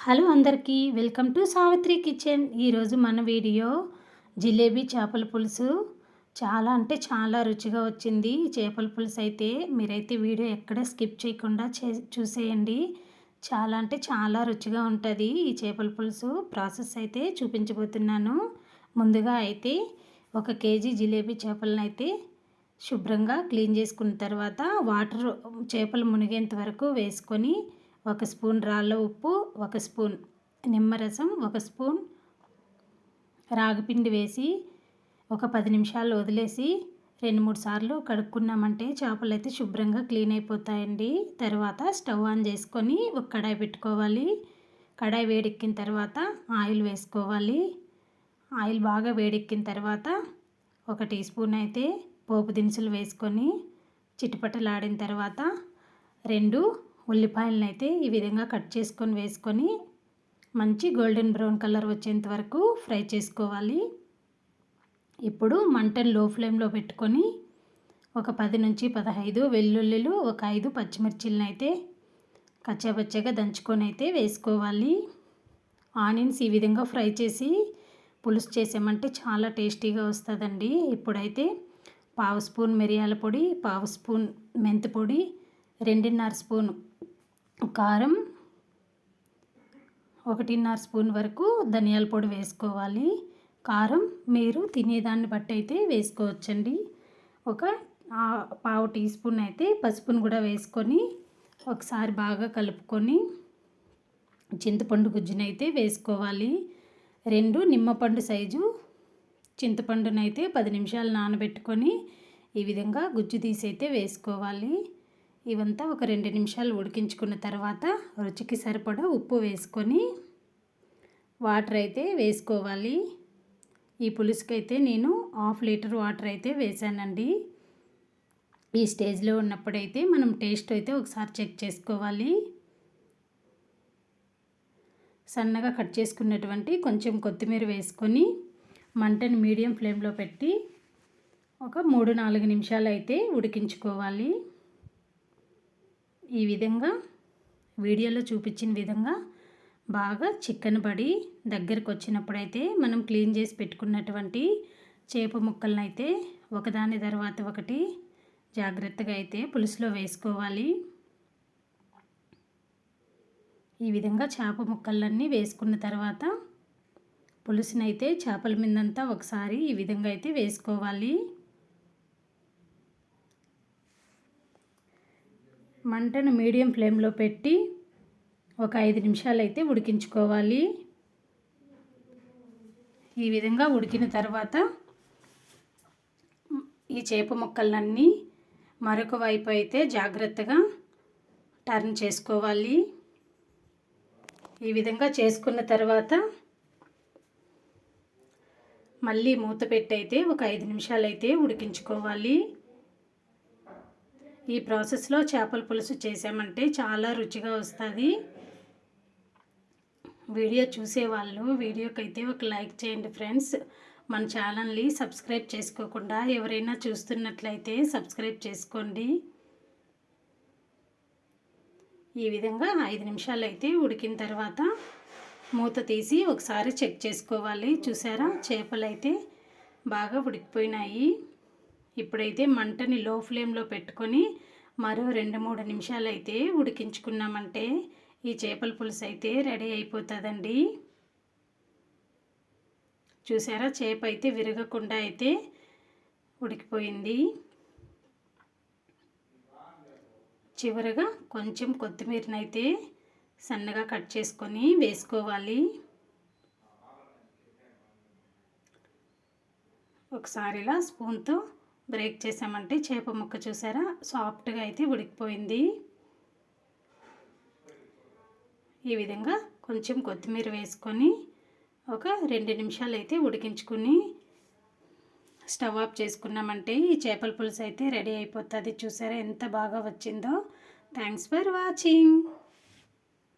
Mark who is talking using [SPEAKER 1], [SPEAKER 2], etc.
[SPEAKER 1] Hello అందరికీ welcome to Savitri kitchen. ఈరోజు మన వీడియో జిలేబీ చేపల పులుసు. చాలా అంటే చాలా రుచిగా వచ్చింది. చేపల పులుసు అయితే మీరైతే వీడియో ఎక్కడ స్కిప్ చేయకుండా చే చూసేయండి. చాలా అంటే చాలా రుచిగా ఉంటుంది ఈ చేపల పులుసు. ప్రాసెస్ అయితే చూపించబోతున్నాను. ముందుగా అయితే ఒక కేజీ జిలేబీ చేపలను అయితే శుభ్రంగా క్లీన్ చేసుకున్న తర్వాత వాటర్ చేపలు మునిగేంత వరకు వేసుకొని ఒక స్పూన్ రాళ్ళ ఉప్పు ఒక స్పూన్ నిమ్మరసం ఒక స్పూన్ రాగిపిండి వేసి ఒక పది నిమిషాలు వదిలేసి రెండు మూడు సార్లు కడుక్కున్నామంటే చేపలు అయితే శుభ్రంగా క్లీన్ అయిపోతాయండి. తర్వాత స్టవ్ ఆన్ చేసుకొని ఒక కడాయి పెట్టుకోవాలి. కడాయి వేడెక్కిన తర్వాత ఆయిల్ వేసుకోవాలి. ఆయిల్ బాగా వేడెక్కిన తర్వాత ఒక టీ స్పూన్ అయితే పోపు దినుసులు వేసుకొని చిటిపటలాడిన తర్వాత రెండు ఉల్లిపాయలను అయితే ఈ విధంగా కట్ చేసుకొని వేసుకొని మంచి గోల్డెన్ బ్రౌన్ కలర్ వచ్చేంత వరకు ఫ్రై చేసుకోవాలి. ఇప్పుడు మంటను లో ఫ్లేమ్లో పెట్టుకొని ఒక పది నుంచి పదహైదు వెల్లుల్లిలు ఒక ఐదు పచ్చిమిర్చిలను అయితే కచ్చాపచ్చగా దంచుకొని అయితే వేసుకోవాలి. ఆనియన్స్ ఈ విధంగా ఫ్రై చేసి పులుసు చేసామంటే చాలా టేస్టీగా వస్తుందండి. ఇప్పుడైతే పావు స్పూన్ మిరియాల పొడి పావు స్పూన్ మెంతి పొడి రెండున్నర స్పూన్ కారం ఒకటిన్నర స్పూన్ వరకు ధనియాల పొడి వేసుకోవాలి. కారం మీరు తినేదాన్ని బట్టి అయితే వేసుకోవచ్చండి. ఒక పావు టీ స్పూన్ అయితే పసుపును కూడా వేసుకొని ఒకసారి బాగా కలుపుకొని చింతపండు గుజ్జునైతే వేసుకోవాలి. రెండు నిమ్మపండు సైజు చింతపండునైతే పది నిమిషాలు నానబెట్టుకొని ఈ విధంగా గుజ్జు తీసి అయితే వేసుకోవాలి. ఇవంతా ఒక రెండు నిమిషాలు ఉడికించుకున్న తర్వాత రుచికి సరిపడా ఉప్పు వేసుకొని వాటర్ అయితే వేసుకోవాలి. ఈ పులుసుకైతే అయితే నేను హాఫ్ లీటర్ వాటర్ అయితే వేసానండి. ఈ స్టేజ్లో ఉన్నప్పుడైతే మనం టేస్ట్ అయితే ఒకసారి చెక్ చేసుకోవాలి. సన్నగా కట్ చేసుకున్నటువంటి కొంచెం కొత్తిమీర వేసుకొని మంటను మీడియం ఫ్లేమ్లో పెట్టి ఒక మూడు నాలుగు నిమిషాలు అయితే ఉడికించుకోవాలి. ఈ విధంగా వీడియోలో చూపించిన విధంగా బాగా చికెన్ పడి దగ్గరకు వచ్చినప్పుడైతే మనం క్లీన్ చేసి పెట్టుకున్నటువంటి చేప ముక్కలను అయితే ఒకదాని తర్వాత ఒకటి జాగ్రత్తగా అయితే పులుసులో వేసుకోవాలి. ఈ విధంగా చేప ముక్కలన్నీ వేసుకున్న తర్వాత పులుసునైతే చేపల మీదంతా ఒకసారి ఈ విధంగా అయితే వేసుకోవాలి. మంటను మీడియం ఫ్లేమ్లో పెట్టి ఒక ఐదు నిమిషాలు అయితే ఉడికించుకోవాలి. ఈ విధంగా ఉడికిన తర్వాత ఈ చేప ముక్కలన్నీ మరొక వైపు అయితే జాగ్రత్తగా టర్న్ చేసుకోవాలి. ఈ విధంగా చేసుకున్న తర్వాత మళ్ళీ మూత పెట్టి అయితే ఒక ఐదు నిమిషాలు అయితే ఉడికించుకోవాలి. ఈ ప్రాసెస్లో చేపల పులుసు చేసామంటే చాలా రుచిగా వస్తుంది. వీడియో చూసేవాళ్ళు వీడియోకి అయితే ఒక లైక్ చేయండి ఫ్రెండ్స్. మన ఛానల్ని సబ్స్క్రైబ్ చేసుకోకుండా ఎవరైనా చూస్తున్నట్లయితే సబ్స్క్రైబ్ చేసుకోండి. ఈ విధంగా ఐదు నిమిషాలు అయితే ఉడికిన తర్వాత మూత తీసి ఒకసారి చెక్ చేసుకోవాలి. చూసారా? చేపలు అయితే బాగా ఉడికిపోయినాయి. ఇప్పుడైతే మంటని లో ఫ్లేమ్లో పెట్టుకొని మరో రెండు మూడు నిమిషాలు అయితే ఉడికించుకున్నామంటే ఈ చేపల పులుసు అయితే రెడీ అయిపోతుందండి. చూసారా? చేప అయితే విరగకుండా అయితే ఉడికిపోయింది. చివరగా కొంచెం కొత్తిమీరనైతే సన్నగా కట్ చేసుకొని వేసుకోవాలి. ఒకసారి ఇలా స్పూన్తో బ్రేక్ చేసామంటే చేప ముక్క చూసారా? సాఫ్ట్గా అయితే ఉడికిపోయింది. ఈ విధంగా కొంచెం కొత్తిమీర వేసుకొని ఒక రెండు నిమిషాలు అయితే ఉడికించుకుని స్టవ్ ఆఫ్ చేసుకున్నామంటే ఈ చేపల పులుసు అయితే రెడీ అయిపోతుంది. చూసారా ఎంత బాగా వచ్చిందో? Thanks for watching.